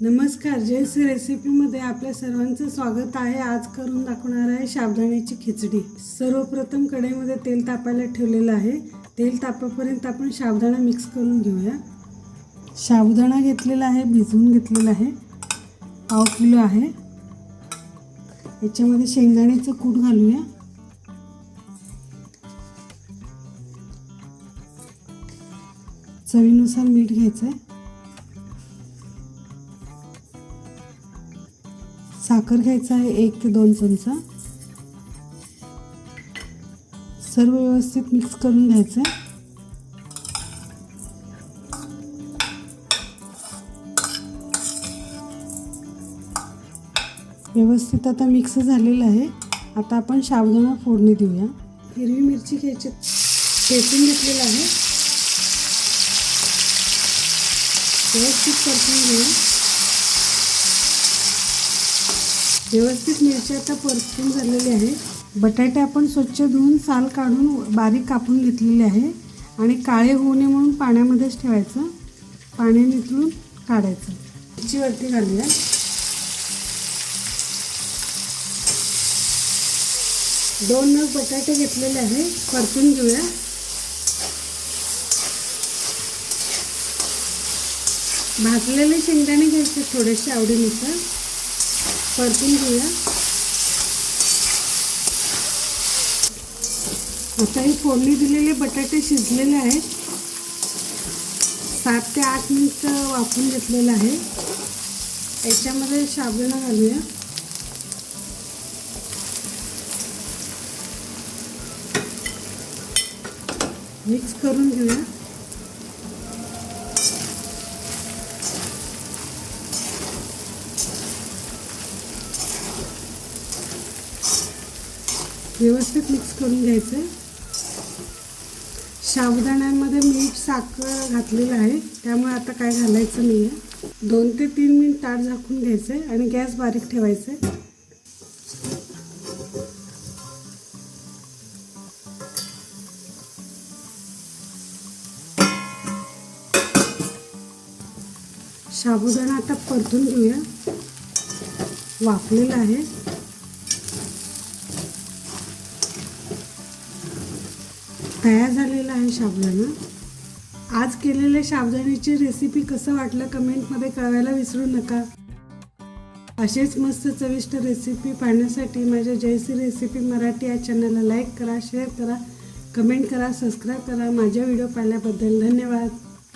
नमस्कार जयश्री रेसिपीमध्ये आपल्या सर्वांचं स्वागत आहे. आज करून दाखवणार आहे साबदाण्याची खिचडी. सर्वप्रथम कढईमध्ये तेल तापायला ठेवलेलं आहे. तेल तापापर्यंत आपण साबदाणा मिक्स करून घेऊया. साबुदाणा घेतलेला आहे भिजवून घेतलेला आहे. पाव किलो आहे. याच्यामध्ये शेंगदाण्याचं कूट घालूया. चवीनुसार मीठ घ्यायचं आहे साखर घ्यायचं आहे एक ते दोन चमचा. सर्व व्यवस्थित मिक्स करून घ्यायचं आहे. व्यवस्थित आता मिक्स झालेलं आहे. आता आपण साबुदाणा फोडणी देऊया. हिरवी मिरची घ्यायची. खेचून घेतलेलं आहे. व्यवस्थित परतून घेऊया. व्यवस्थित मिरची आता परतून झालेली आहे. बटाटे आपण स्वच्छ धुवून साल काढून बारीक कापून घेतलेले आहे. आणि काळे होऊ नये म्हणून पाण्यामध्येच ठेवायचं. पाणी निथळून काढायचं. मिरचीवरती घालूया. दोन नग बटाटे घेतलेले आहे. परतून घेऊया. भाजलेले शेंगदाणे घ्यायचे थोडेसे आवडीनुसार. परतून घेऊया. आता हे फोडणी दिलेले बटाटे शिजलेले आहेत. सात ते आठ मिनिट वाफून घेतलेलं आहे. याच्यामध्ये शाबणं घालूया. मिक्स करून घेऊया. व्यवस्थित मिक्स करून घ्यायचं आहे साबुदाण्यामध्ये मीठ साखर घातलेलं आहे. त्यामुळे आता काय घालायचं नाही आहे दोन ते तीन मिनिट ताट झाकून घ्यायचं आहे आणि गॅस बारीक ठेवायचं आहे साबुदाणा आता परतून घेऊया. वाफलेला आहे. तयार झालेला आहे साबुदाणा आज केलेल्या साबुदाण्याची रेसिपी कसं वाटलं कमेंटमध्ये कळवायला विसरू नका. असेच मस्त चविष्ट रेसिपी पाहण्यासाठी माझ्या जयसी रेसिपी मराठी या चॅनलला लाईक करा शेअर करा कमेंट करा सबस्क्राईब करा. माझ्या व्हिडिओ पाहिल्याबद्दल धन्यवाद.